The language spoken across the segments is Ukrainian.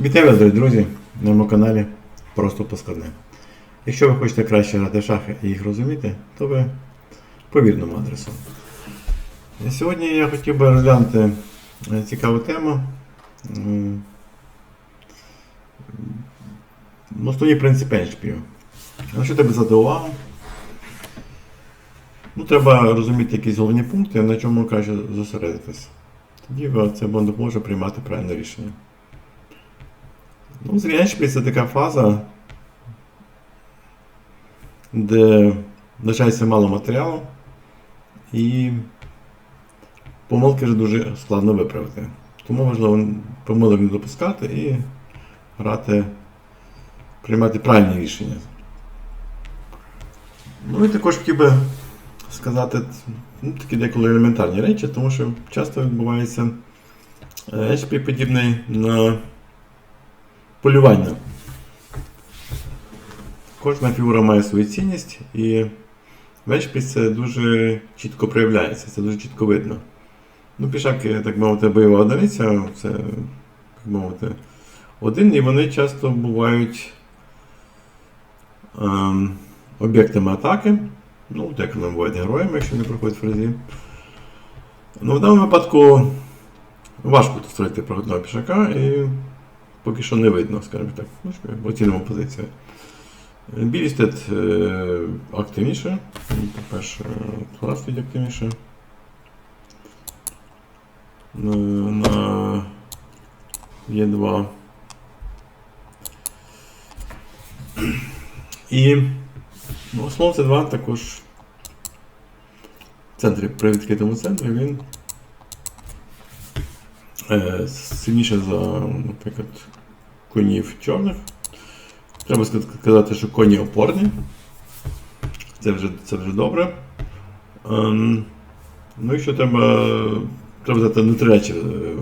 Вітаю вас, дорогі друзі, на моєму каналі Просто Поскладне. Якщо ви хочете краще грати шахи і їх розуміти, то ви по вірному адресу. Сьогодні я хотів би розглянути е, цікаву тему. Ну, Основні принципи еншпілю. На що треба звати увагу? Ну, треба розуміти якісь головні пункти, на чому краще зосередитись. Тоді це допоможе приймати правильне рішення. Ну, зрячки це така фаза, де лишається мало матеріалу, і помилки вже дуже складно виправити. Тому важливо помилок не допускати і грати, приймати правильні рішення. Ну і також хотів би сказати ну, такі деколи елементарні речі, тому що часто відбувається е, HP подібний на полювання. Кожна фігура має свою цінність, і в це дуже чітко проявляється, це дуже чітко видно. Ну, пішак, так мовити, бойова одиниця, це, так мовити, один, і вони часто бувають ем, об'єктами атаки. Ну, деколи бувають героями, якщо не проходять фразі. Ну, в даному випадку важко тут створити проходного пішака, і поки що не видно, скажімо так. Ну, оцінимо позицію. Білістет е, активніше. Ну, По-перше, Тура активніше. На, на Є2. І ну, слон це 2 також в центрі, при відкритому центрі він е, сильніше за, наприклад, конів чорних. Треба сказати, що коні опорні. Це вже, це вже добре. Ем, ну і що треба, треба дати на три е,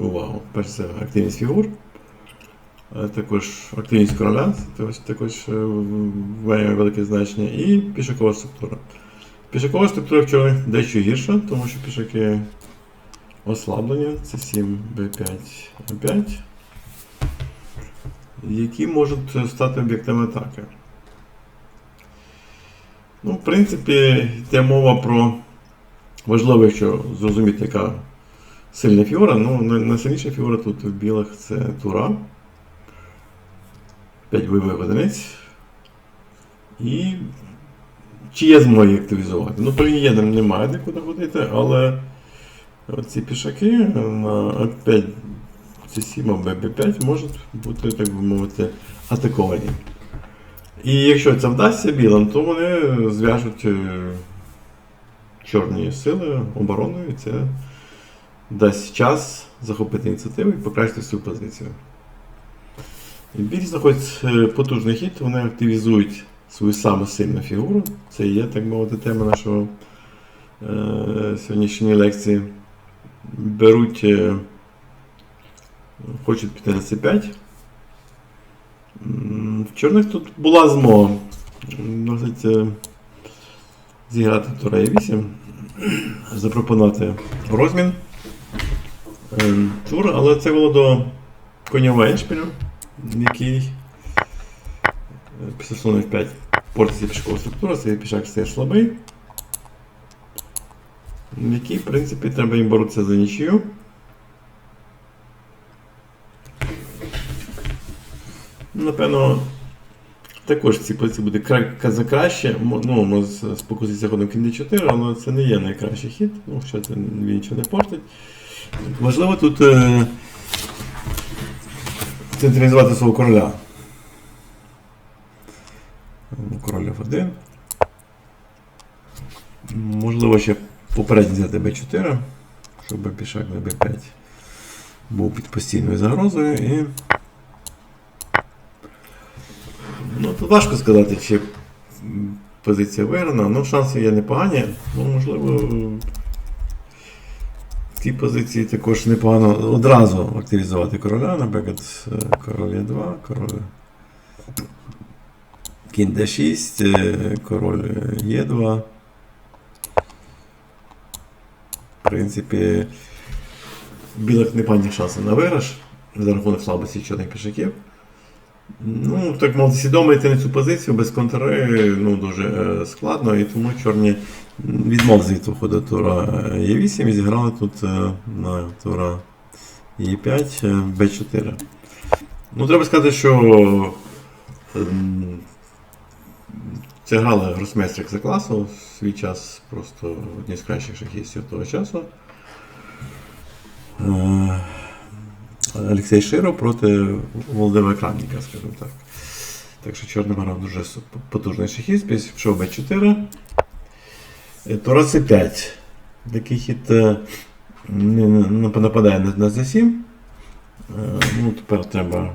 увагу. Перше, це активність фігур. Е, Також активність короля, це також е, має велике значення, і пішакова структура. Пішакова структура в чорних дещо гірша, тому що пішаки ослаблені, це 7, B5, A5, які можуть стати об'єктами атаки. Ну, в принципі, йде мова про важливо, якщо зрозуміти, яка сильна фігура. Ну, найсильніша фігура тут в білих це Тура. 5 бойових одиниць. І чи є змога її активізувати? Ну, ядер немає де куди ходити, але ці пішаки на А5, С7 або Б5 можуть бути, так би мовити, атаковані. І якщо це вдасться білим, то вони зв'яжуть е, чорні сили обороною, і це дасть час захопити ініціативу і покращити свою позицію. І білі знаходять е, потужний хід, вони активізують свою саму сильну фігуру. Це є, так мовити, тема нашого е, сьогоднішньої лекції. Беруть, е, хочуть піти на C5. В чорних тут була змога досить е, зіграти тура 8 запропонувати розмін е, тур, але це було до конєва еншпілю, який після слона F5 портиться пішкова структура, цей пішак стає слабий. В якій, в принципі, треба їм боротися за нічию. Напевно, також в цій позиції буде за краще. Ну, з з ходом кінь d4, але це не є найкращий хід, ну, хоча це він нічого не портить. Важливо тут е, централізувати свого короля. Ну, Король F1. Можливо, ще попередньо взяти b4, щоб пішак на b5 був під постійною загрозою і. Ну, тут важко сказати, чи позиція виграна. Ну, шанси є непогані. Ну, можливо, в цій позиції також непогано одразу активізувати короля, наприклад, е, король Е2, король кінь d6, е, король Е2. В принципі, білих непогані шанси на виграш. за рахунок слабості чорних пішаків. Ну, так мовити, йти на цю позицію без контри ну, дуже е, складно, і тому чорні відмовилися від виходу тура Е8 і зіграли тут е, на тура Е5 е, Б4. Ну, треба сказати, що ем, це грали гросмейстрик за класу в свій час просто одні з кращих шахістів того часу. Е, Олексій Широ проти Володимира Крамніка, скажімо так. Так що чорний грав дуже потужний шахіст, пішов Б4. Е, Тура С5. Такий хід е, нападає на, на З7. Е, Ну, тепер треба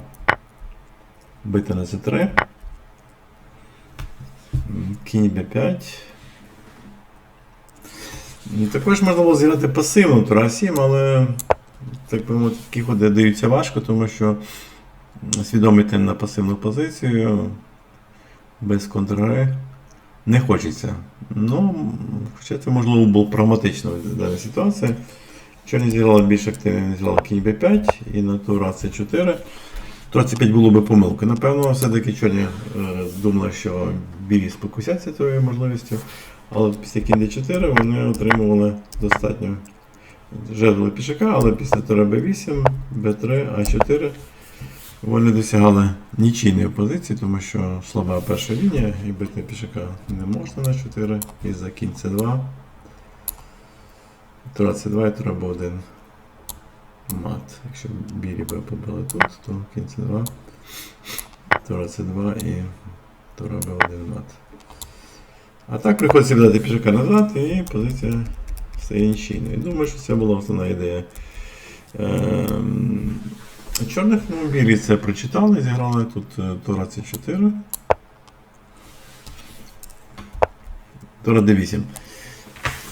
бити на С3. Кінь Б5. І Також можна було зіграти пасивну тура 7, але так би мовити, такі ходи даються важко, тому що свідомий тим на пасивну позицію без контргри не хочеться. Ну, Хоча це можливо було прагматично в даній ситуації. Чорні зіграла більш активно, він зіграла кінь Б5 і натура c 4 25 було би помилки. Напевно, все-таки чорні е, думали, що білі спокусяться цією можливістю, але після кінди 4 вони отримували достатньо жерли пішака, але після тура Б8, Б3, А4 вони досягали нічийної позиції, тому що слаба перша лінія і бити пішака не можна на 4 і за кінь С2. Тура С2 і тура Б1 мат. Якщо білі би побили тут, то кінь c2, тура c2 і тура b1 мат. А так приходиться віддати пішака назад і позиція стає нічийною. Думаю, що це була основна ідея. Ем, Чорних ну, білі це прочитали, зіграли тут е, Тора C4. Тора D8.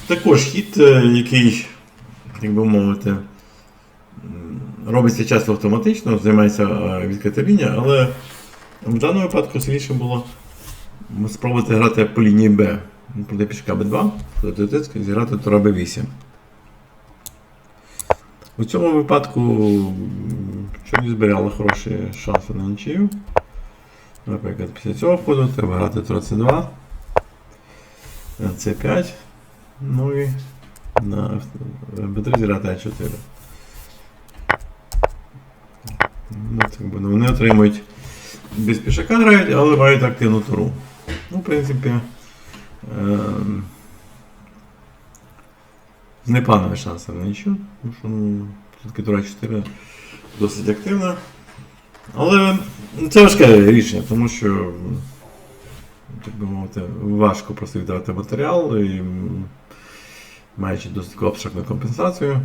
Також хід, е, який, як би мовити, робиться часто автоматично, займається е, відкрита лінія, але в даному випадку сильніше було спробувати грати по лінії Б. Проти пішка Б2, проти тиск, зіграти Тора Б8. У цьому випадку м, чорні зберігали хороші шанси на нічию. Наприклад, після цього ходу треба грати Тура С2, С5, ну і на Б3 зіграти А4. Ну, ну, вони отримують без пішака грають, але мають активну туру. Ну, в принципі, ем, з непоганими шансами нічого, тому що ну, все-таки Тура 4 досить активна. Але це важке рішення, тому що, так би мовити, важко просто віддавати матеріал і маючи досить абстрактну компенсацію.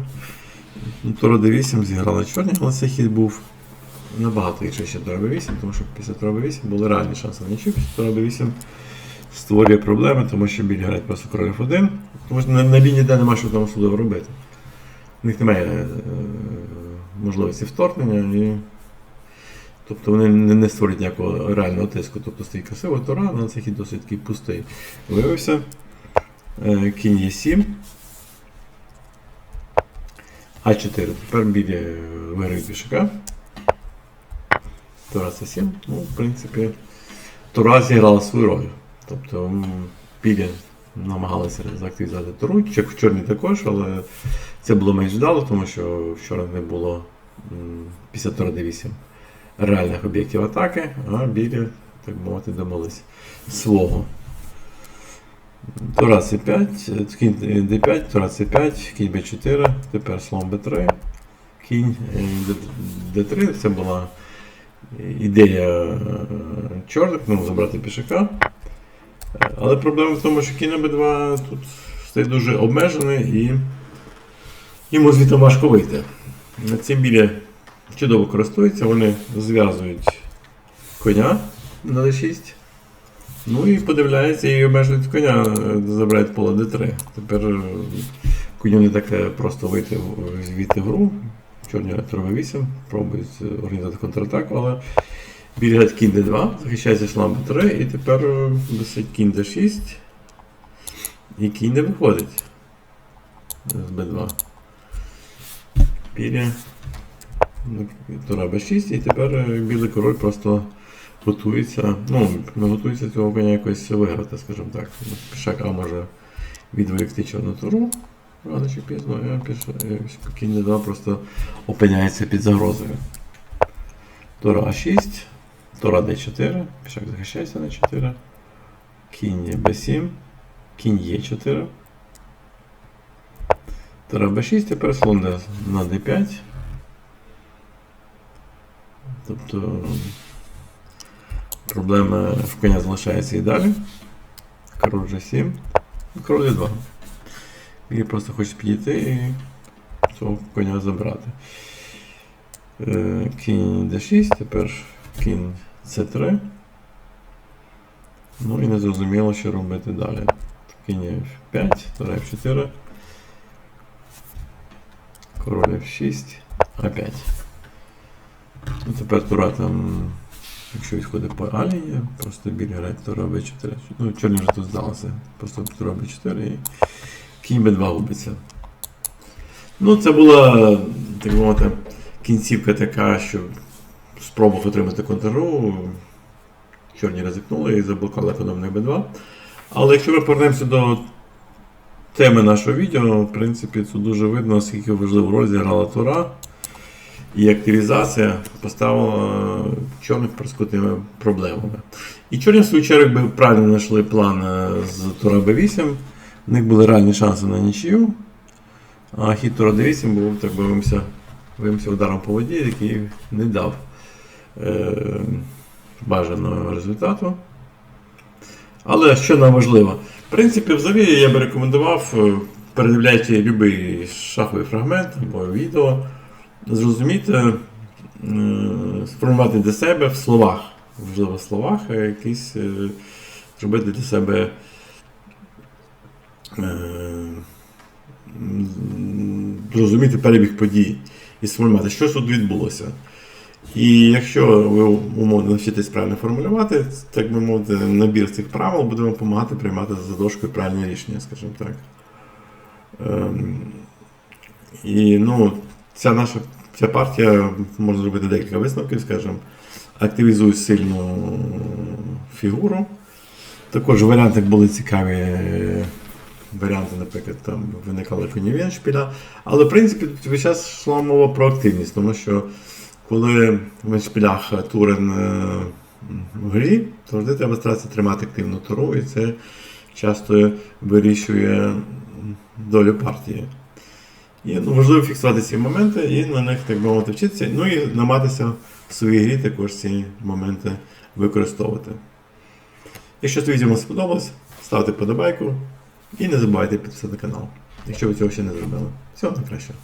Ну, Тура D8 зіграла чорні, але цей хід був набагато гірше, ніж Тура B8, тому що після Тура B8 були реальні шанси на нічого. Після Тура B8 створює проблеми, тому що біль грають просто король F1, тому що на, на лінії Д немає що там особливо робити. У них немає е, можливості вторгнення, і, тобто вони не, не створюють ніякого реального тиску. Тобто стоїть красиво Тура, але цей хід досить такий пустий. Виявився. Е, кінь є 7. А4. Тепер білі виграють пішака. Тура це 7. Ну, в принципі, Тура зіграла свою роль. Тобто м, білі намагалися заактивізувати туру, чек- чорні також, але це було менш вдало, тому що вчора не було після Тура D8 реальних об'єктів атаки, а білі, так мовити, домовились свого. Тура C5, кінь D5, Тура C5, кінь B4, тепер слон B3, кінь е, D- D3. Це була ідея е, чорних, ну, забрати пішака. Е, Але проблема в тому, що кінь на B2 тут стає дуже обмежений і йому звідти важко вийти. Цим білі чудово користуються, вони зв'язують коня на D6. Ну і подивляється і обмежують коня, е, забирають поле d3. Тепер коню не так просто вийти звідти в гру. Чорні робить 8, пробують е, організувати контратаку, але білі грають кінь d2, захищається слон b3, і тепер е, висить кінь d6. І кінь не виходить з b2. Білі Тура Б6, і тепер е, білий король просто готується. Ну, не готується цього коня якось виграти, скажімо так. Пішак А може відволікти чорну туру. Рано чи пізно, кінь Д2 просто опиняється під загрозою. Тура А6, Тура Д4, пішак захищається на 4, кінь Б7, кінь Е4. Тура Б6, тепер слон на D5. Тобто проблема в коня залишається і далі. Король G7. і Король Е2. Він просто хоче підійти і цього коня забрати. Е, Кінь D6, тепер кінь C3. Ну і не зрозуміло, що робити далі. Кінь F5, тура F4. Король F6, А5. Ну, тепер тура там, якщо відходить по А-лінії, просто біль грає тура Б4. Ну, чорні вже тут здалося. Просто тура Б4 і кінь Б2 губиться. Ну, це була, так мовити, кінцівка така, що спробував отримати контру. Чорні ризикнули і заблокували економний Б2. Але якщо ми повернемося до теми нашого відео, в принципі, тут дуже видно, скільки важливу роль зіграла Тура. І активізація поставила чорних перед проблемами. І чорні, в свою чергу, правильно знайшли план е, з Тура Б8. У них були реальні шанси на нічию. А хід Тура Д8 був, так би мовимося, ударом по воді, який не дав е, бажаного результату. Але що нам важливо? В принципі, взагалі я би рекомендував, е, передивляючи будь-який шаховий фрагмент або відео, зрозуміти, е, сформувати для себе в словах, в словах, е, якісь е, зробити для себе. Е, Зрозуміти перебіг подій і сформувати, що тут відбулося. І якщо ви умовно навчитесь правильно формулювати, так би мовити, набір цих правил буде вам допомагати приймати за дошкою правильні рішення, скажімо так. Ем, і ну, ця наша ця партія можна зробити декілька висновків, скажімо, активізує сильну фігуру. Також варіанти були цікаві. Варіанти, наприклад, там виникали фонівеншпіля. Але в принципі тут весь час йшла мова про активність, тому що коли в Веншпілях Турен е, в грі, то завжди треба старатися тримати активну туру, і це часто вирішує долю партії. І ну, важливо фіксувати ці моменти і на них, так би мовити, вчитися. Ну і намагатися в своїй грі також ці моменти використовувати. Якщо це відео вам сподобалось, ставте подобайку і не забувайте підписати канал, якщо ви цього ще не зробили. Всього найкращого.